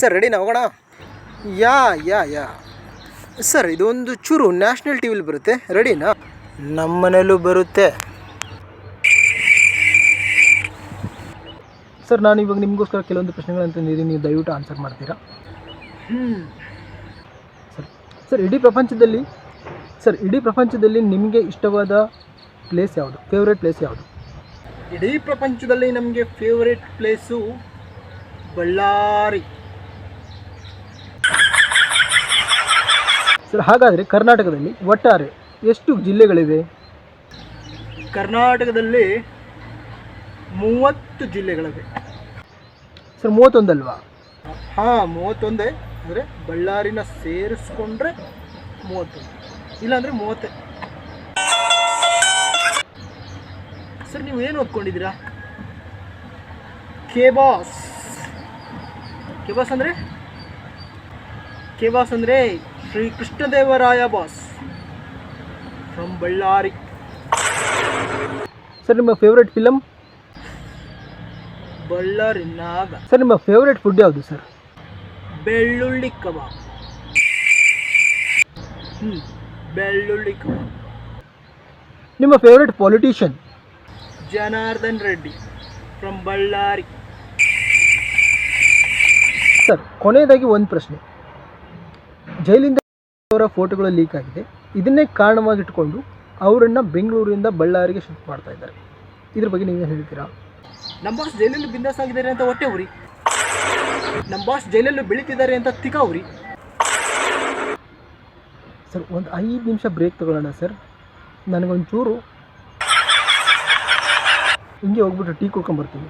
Sir ರೆಡಿನಾ ಹೋಗೋಣ? ಯಾ ಯಾ ಯಾ. Sir ಇದೊಂದು ಚೂರು ನ್ಯಾಷನಲ್ ಟಿ ವಿಲಿ ಬರುತ್ತೆ. ರೆಡಿನಾ ನಮ್ಮನೇಲೂ ಬರುತ್ತೆ. ಸರ್ ನಾನು ಇವಾಗ ನಿಮಗೋಸ್ಕರ ಕೆಲವೊಂದು ಪ್ರಶ್ನೆಗಳನ್ನು ತಂದಿದ್ದೀನಿ. ನೀವು ದಯವಿಟ್ಟು ಆನ್ಸರ್ ಮಾಡ್ತೀರಾ? ಹ್ಞೂ ಸರ್ ಸರ್ ಇಡೀ ಪ್ರಪಂಚದಲ್ಲಿ ಸರ್ ಇಡೀ ಪ್ರಪಂಚದಲ್ಲಿ ನಿಮಗೆ ಇಷ್ಟವಾದ ಪ್ಲೇಸ್ ಯಾವುದು? ಫೇವ್ರೇಟ್ ಪ್ಲೇಸ್ ಯಾವುದು? ಇಡೀ ಪ್ರಪಂಚದಲ್ಲಿ ನಮಗೆ ಫೇವ್ರೇಟ್ ಪ್ಲೇಸು ಬಳ್ಳಾರಿ. ಸರ್ ಹಾಗಾದರೆ ಕರ್ನಾಟಕದಲ್ಲಿ ಒಟ್ಟಾರೆ ಎಷ್ಟು ಜಿಲ್ಲೆಗಳಿವೆ? ಕರ್ನಾಟಕದಲ್ಲಿ ಮೂವತ್ತು ಜಿಲ್ಲೆಗಳಿವೆ. ಸರ್ ಮೂವತ್ತೊಂದಲ್ವಾ? ಹಾಂ ಮೂವತ್ತೊಂದೇ. ಅಂದರೆ ಬಳ್ಳಾರಿನ ಸೇರಿಸ್ಕೊಂಡ್ರೆ ಮೂವತ್ತೊಂದು ಇಲ್ಲಾಂದರೆ ಮೂವತ್ತೇ. ಸರ್ ನೀವು ಏನು ಓದ್ಕೊಂಡಿದ್ದೀರಾ? ಕೇಬಾಸ್ ಕೇಬಾಸ್ ಅಂದರೆ? ಕೇಬಾಸ್ ಅಂದರೆ Shri Krishnadevaraya boss. From Ballari sir ನಿಮ್ಮ favourite film Ballari Naga sir ನಿಮ್ಮ ಫೇವ್ರೆಟ್ ಫುಡ್ ಯಾವುದು ಸರ್? ಬೆಳ್ಳುಳ್ಳಿ ಕಬಾಬ್. ಹ್ಞೂ ಬೆಳ್ಳುಳ್ಳಿ ಕಬಾಬ್. ನಿಮ್ಮ favourite politician Janardhan Reddy. From Ballari sir ಕೊನೆಯದಾಗಿ ಒಂದು ಪ್ರಶ್ನೆ. ಜೈಲಿಂದ ಅವರ ಫೋಟೋಗಳು ಲೀಕ್ ಆಗಿದೆ. ಇದನ್ನೇ ಕಾರಣವಾಗಿಟ್ಕೊಂಡು ಅವರನ್ನು ಬೆಂಗಳೂರಿಂದ ಬಳ್ಳಾರಿಗೆ ಶಿಫ್ಟ್ ಮಾಡ್ತಾ ಇದ್ದಾರೆ. ಇದ್ರ ಬಗ್ಗೆ ನೀವೇನು ಹೇಳ್ತೀರಾ? ನಮ್ಮ ಬಾಸ್ ಜೈಲಲ್ಲಿ ಬಿಂದಾಸ್ ಆಗಿದ್ದಾರೆ ಅಂತ ಹೊಟ್ಟೆ ಉರಿ. ನಮ್ಮ ಬಾಸ್ ಜೈಲಲ್ಲಿ ಬೆಳೀತಿದ್ದಾರೆ ಅಂತ ತಿಕ ಉರಿ. ಸರ್ ಒಂದು ಐದು ನಿಮಿಷ ಬ್ರೇಕ್ ತಗೊಳ್ಳೋಣ ಸರ್. ನನಗೊಂಚೂರು ಹಿಂಗೆ ಹೋಗ್ಬಿಟ್ಟು ಟೀ ಕುಡ್ಕೊಂಬರ್ತೀನಿ